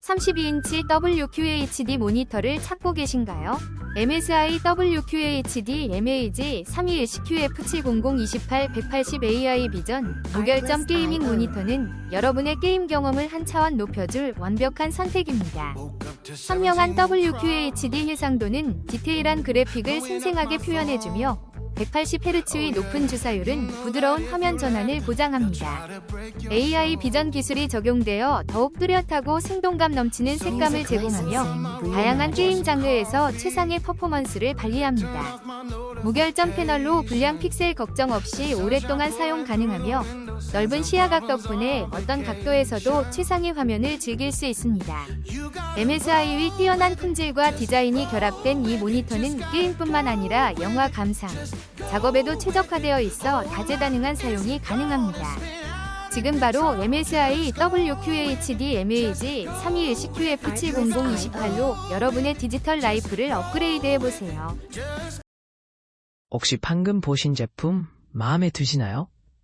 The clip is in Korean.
32인치 WQHD 모니터를 찾고 계신가요? MSI WQHD MAG 3219F70028 180AI 비전 무결점 게이밍 모니터는 여러분의 게임 경험을 한 차원 높여줄 완벽한 선택입니다. 선명한 WQHD 해상도는 디테일한 그래픽을 생생하게 표현해주며 180Hz의 높은 주사율은 부드러운 화면 전환을 보장합니다. AI 비전 기술이 적용되어 더욱 뚜렷하고 생동감 넘치는 색감을 제공하며 다양한 게임 장르에서 최상의 퍼포먼스를 발휘합니다. 무결점 패널로 불량 픽셀 걱정 없이 오랫동안 사용 가능하며 넓은 시야각 덕분에 어떤 각도에서도 최상의 화면을 즐길 수 있습니다. MSI의 뛰어난 품질과 디자인이 결합된 이 모니터는 게임뿐만 아니라 영화 감상, 작업에도 최적화되어 있어 다재다능한 사용이 가능합니다. 지금 바로 MSI WQHD MAG 3219F70028로 여러분의 디지털 라이프를 업그레이드 해보세요. 혹시 방금 보신 제품 마음에 드시나요?